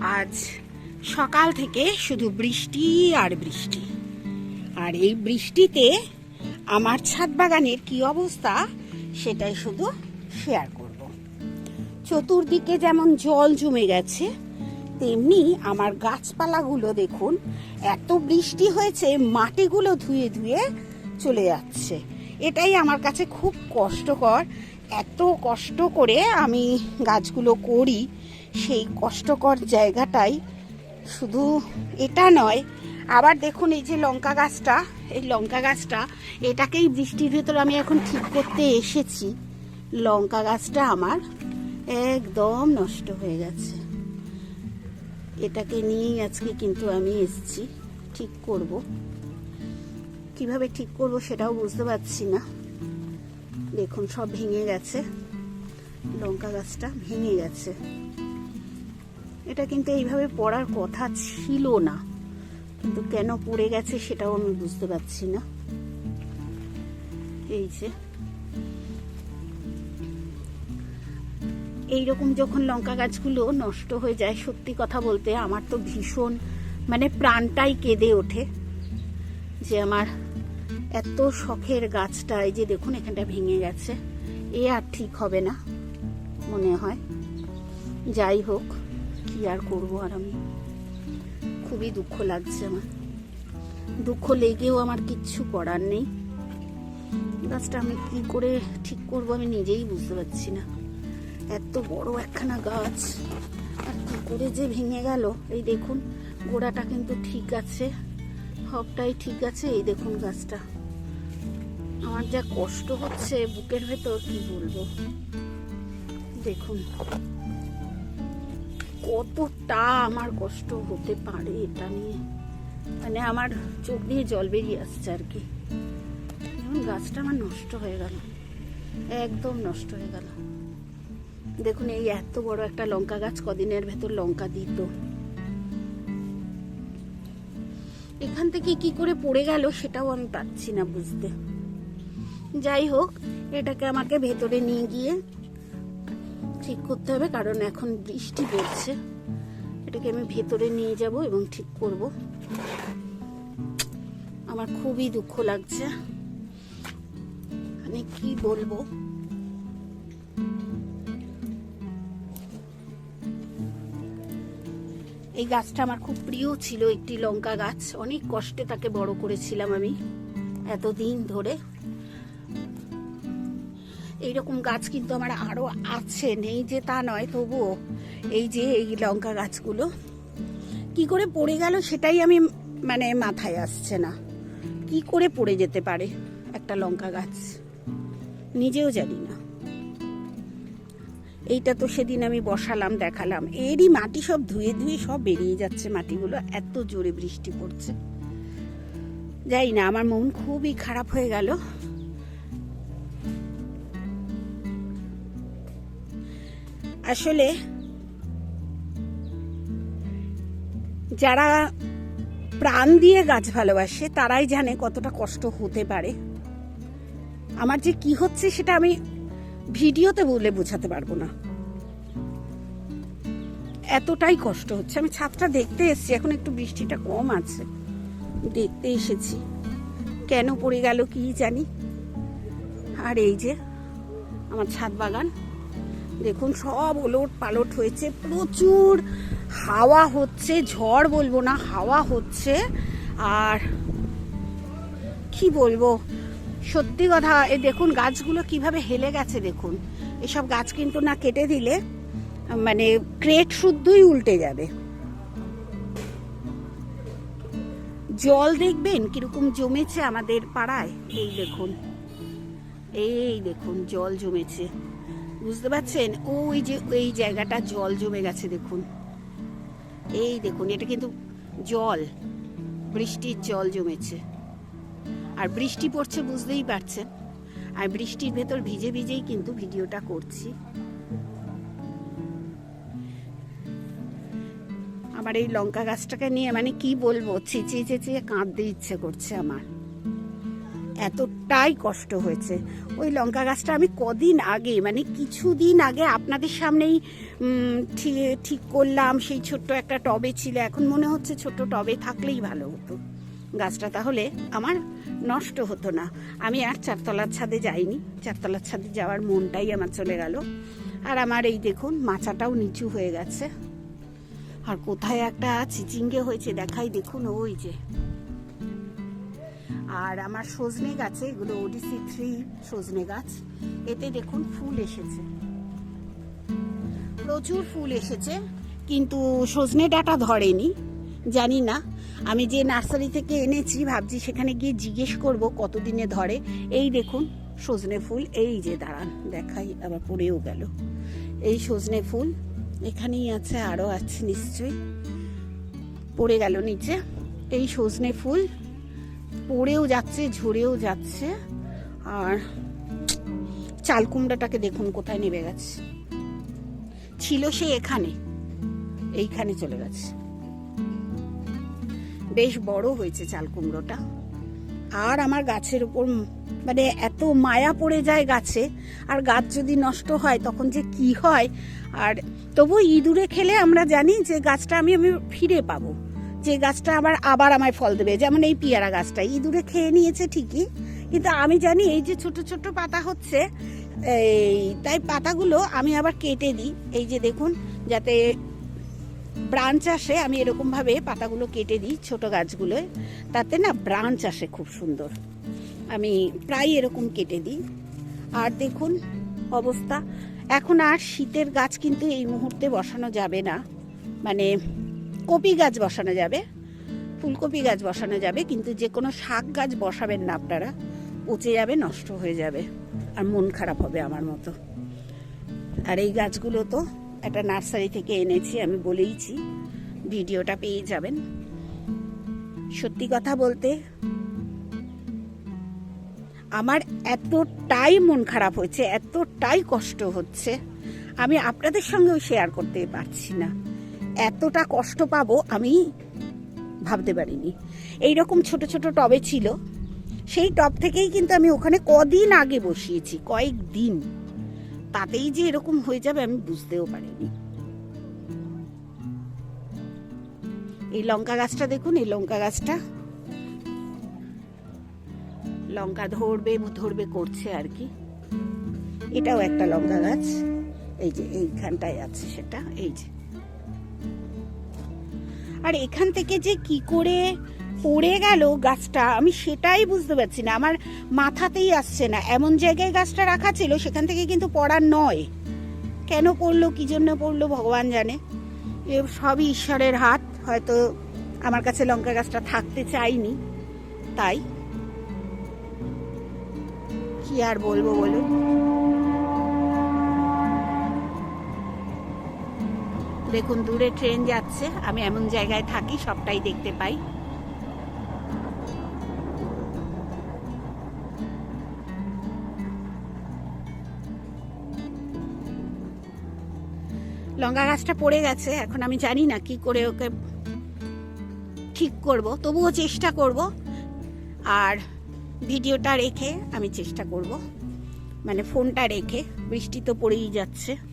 আজ সকাল থেকে শুধু বৃষ্টি আর বৃষ্টি। আর এই বৃষ্টিতে আমার ছাদ বাগানের কি অবস্থা সেটাই শুধু শেয়ার করব। চতুর্দিকে যেমন জল জমে গেছে, তেমনি আমার গাছপালাগুলো দেখুন, এত বৃষ্টি হয়েছে, মাটিগুলো ধুয়ে ধুয়ে চলে যাচ্ছে। এটাই আমার কাছে খুব কষ্টকর। এত কষ্ট করে আমি গাছগুলো করি সেই কষ্টকর জায়গাটাই শুধু এটা নয়, আবার দেখুন এই যে লঙ্কা গাছটা, এই লঙ্কা গাছটা, এটাকেই বৃষ্টির ভেতর আমি এখন ঠিক করতে এসেছি। লঙ্কা গাছটা আমার একদম নষ্ট হয়ে গেছে। এটাকে নিয়েই আজকে কিন্তু আমি এসছি, ঠিক করব। কীভাবে ঠিক করব সেটাও বুঝতে পারছি না। দেখুন সব ভেঙে গেছে, লঙ্কা গাছটা ভেঙে গেছে। এটা কিন্তু এইভাবে পড়ার কথা ছিল না। কিন্তু কেন পড়ে গেছে সেটাও আমি বুঝতে পারছি না। এই যে। এইরকম যখন লঙ্কা গাছগুলো নষ্ট হয়ে যায়, সত্যি কথা বলতে আমার তো ভীষণ মানে প্রাণটাই কেঁদে ওঠে যে আমার এত শখের গাছটা, এই যে দেখুন এখানটা ভেঙে গেছে। এ আর ঠিক হবে না, মনে হয়। যাই হোক। কি আর করব আর আমি? খুবই দুঃখ লাগছে আমার। দুঃখ লেগেও আমার কিচ্ছু করার নেই। গাছটা আমি কি করে ঠিক করব আমি নিজেই বুঝতে পারছি না। এত বড় একখানা গাছ। আর কি করে যে ভেঙে গেল? এই দেখুন, গোড়াটা কিন্তু ঠিক আছে। সবটাই ঠিক আছে, এই দেখুন গাছটা। আমার যা কষ্ট হচ্ছে বুকের ভেতর, কি বলব? দেখুন। কতটা আমার কষ্ট হতে পারে এটা নিয়ে। মানে আমার চোখ দিয়ে জল বেরিয়ে আসছে আর কি। যেমন গাছটা আমার নষ্ট হয়ে গেল। একদম নষ্ট হয়ে গেল। দেখুন, এই এত বড় একটা লঙ্কা গাছ কদিনের ভেতর লঙ্কা দিত। এখান থেকে কি করে পড়ে গেল সেটাও আমি পাচ্ছি না বুঝতে। যাই হোক, এটাকে আমাকে ভেতরে নিয়ে গিয়ে ঠিক করতে হবে, কারণ এখন বৃষ্টি পড়ছে। এটাকে আমি ভেতরে নিয়ে যাব এবং ঠিক করব। আমার খুবই দুঃখ লাগছে। মানে কি বলব? এই গাছটা আমার খুব প্রিয় ছিল, একটি লঙ্কা গাছ। অনেক কষ্টে তাকে বড় করেছিলাম আমি, এতদিন ধরে। এইরকম গাছ কিন্তু আমার আরও আছে, নেই যে তা নয়, তবুও এই যে এই লঙ্কা গাছগুলো। কি করে পড়ে গেল সেটাই আমি মানে মাথায় আসছে না। কি করে পড়ে যেতে পারে একটা লঙ্কা গাছ? নিজেও জানি না। এইটা তো সেদিন আমি বসালাম, দেখালাম। এরই মাটি সব ধুয়ে ধুয়ে সব বেরিয়ে যাচ্ছে মাটিগুলো, এত জোরে বৃষ্টি পড়ছে। যাই না, আমার মন খুবই খারাপ হয়ে গেল। আসলে যারা প্রাণ দিয়ে গাছ ভালোবাসে, তারাই জানে কতটা কষ্ট হতে পারে। আমার যে কি হচ্ছে সেটা আমি ভিডিওতে বলে বোঝাতে পারব না। এতটাই কষ্ট হচ্ছে। আমি ছাদটা দেখতে এসেছি, এখন একটু বৃষ্টিটা কম আছে। দেখতে এসেছি। কেন পড়ে গেল কি জানি? আর এই যে আমার ছাদ বাগান। দেখুন, সব ওলট পালট হয়েছে। প্রচুর হাওয়া হচ্ছে, ঝড় বলব না, হাওয়া হচ্ছে। আর কি বলব? সত্যি কথা, এ দেখুন, গাছগুলো কীভাবে হেলে গেছে দেখুন। এসব গাছ কিন্তু না কেটে দিলে মানে ক্রেট শুদ্ধই উল্টে যাবে। জল দেখবেন? কীরকম জমেছে আমাদের পাড়ায়? এই দেখুন। এই দেখুন, জল জমেছে। বুঝতে পারছেন? ওই যে, এই জায়গাটা জল জমে গেছে, দেখুন। এই দেখুন, এটা কিন্তু জল, বৃষ্টির জল জমেছে। আর বৃষ্টি পড়ছে বুঝতেই পারছেন। আর বৃষ্টির ভেতর ভিজে ভিজেই কিন্তু ভিডিওটা করছি। আমার এই লঙ্কা গাছটাকে নিয়ে মানে কি বলব চেঁচিয়ে চেঁচিয়ে কাঁদতে ইচ্ছে করছে আমার। এত এতটাই কষ্ট হয়েছে। ওই লঙ্কা গাছটা আমি কদিন আগে মানে কিছুদিন আগে আপনাদের সামনেই ঠিক করলাম। সেই ছোট্ট একটা টবে ছিল। এখন মনে হচ্ছে ছোট টবে থাকলেই ভালো হতো। গাছটা তাহলে আমার নষ্ট হতো না। আমি আর চারতলার ছাদে যাইনি। চারতলার ছাদে যাওয়ার মনটাই আমার চলে গেল। আর আমার এই দেখুন, মাচাটাও নিচু হয়ে গেছে। আর কোথায় একটা চিচিঙ্গে হয়েছে দেখাই। দেখুন, ওই যে। আর আমার সজনে গাছে, এগুলো ওডিসি থ্রি সজনে গাছ, এতে দেখুন ফুল এসেছে। প্রচুর ফুল এসেছে, কিন্তু সজনে ডাটা ধরেনি, জানি না। আমি যে নার্সারি থেকে এনেছি, ভাবছি সেখানে গিয়ে জিজ্ঞেস করব কতদিনে ধরে। এই দেখুন, সজনে ফুল, এই যে দাঁড়ান, দেখাই, আবার পড়েও গেল। এই সজনে ফুল, এখানেই আছে, আরও আছে নিশ্চয়ই। পড়ে গেল নিচে। এই সজনে ফুল পড়েও যাচ্ছে, ঝরেও যাচ্ছে। আর চাল কুমড়াটাকে দেখুন কোথায় নেমে গেছে। ছিল সে এখানে, এইখানে চলে গেছে। বেশ বড় হয়েছে চাল কুমড়োটা। আর আমার গাছের উপর মানে এত মায়া পড়ে যায় গাছে, আর গাছ যদি নষ্ট হয় তখন যে কি হয়। আর তবু ইঁদুরে খেলে আমরা জানি যে গাছটা আমি আমি ফিরে পাবো। যে গাছটা আবার আবার আমায় ফল দেবে, যেমন এই পিয়ারা গাছটা। ইঁদুরে খেয়ে নিয়েছে ঠিকই, কিন্তু আমি জানি এই যে ছোট ছোট পাতা হচ্ছে, এই তাই পাতাগুলো আমি আবার কেটে দিই। এই যে দেখুন, যাতে ব্রাঞ্চ আসে, আমি এরকমভাবে পাতাগুলো কেটে দিই ছোট গাছগুলোয়, তাতে না ব্রাঞ্চ আসে খুব সুন্দর। আমি প্রায় এরকম কেটে দিই। আর দেখুন অবস্থা, এখন আর শীতের গাছ কিন্তু এই মুহূর্তে বসানো যাবে না। মানে কপি গাছ বসানো যাবে। ফুলকপি গাছ বসানো যাবে, কিন্তু যে কোনো শাক গাছ বসাবেন না আপনারা। পচে যাবে, নষ্ট হয়ে যাবে। আর মন খারাপ হবে আমার মতো। আর এই গাছগুলো তো একটা নার্সারি থেকে এনেছি, আমি বলেইছি। ভিডিওটা পেয়ে যাবেন। সত্যি কথা বলতে আমার এতটাই মন খারাপ হয়েছে, এতটাই কষ্ট হচ্ছে। আমি আপনাদের সঙ্গেও শেয়ার করতে পারছি না। এতটা কষ্ট পাবো আমি ভাবতে পারিনি। এই রকম ছোট ছোট টবে ছিল। সেই টব থেকেই কিন্তু আমি ওখানে কদিন আগে বসিয়েছি, কয়েক দিন। তাতেই যে এরকম হয়ে যাবে আমি বুঝতেও পারিনি। এই লঙ্কা গাছটা দেখুন, এই লঙ্কা গাছটা। লঙ্কা ধরবে ধরবে করছে আর কি। এটাও একটা লঙ্কা গাছ। এই যে এইখানটায় আছে সেটা, এই যে। আর এখান থেকে যে কি করে পড়ে গেল গাছটা, আমি সেটাই বুঝতে পারছি না। আমার মাথাতেই আসছে না। এমন জায়গায় গাছটা রাখা ছিল, সেখান থেকে কিন্তু পড়ার নয়। কেন পড়ল, কি জন্য পড়ল, ভগবান জানে। এ সবই ঈশ্বরের হাত। হয়তো আমার কাছে লঙ্কা গাছটা থাকতে চাইনি, তাই। কি আর বলব বলুন? দেখুন, দূরে ট্রেন যাচ্ছে। আমি এমন জায়গায় থাকি, সবটাই দেখতে পাই। লঙ্কা গাছটা পড়ে গেছে, এখন আমি জানি না কি করে ওকে ঠিক করব। তবুও চেষ্টা করব। আর ভিডিওটা রেখে আমি চেষ্টা করব। মানে ফোনটা রেখে, বৃষ্টি তো পড়েই যাচ্ছে।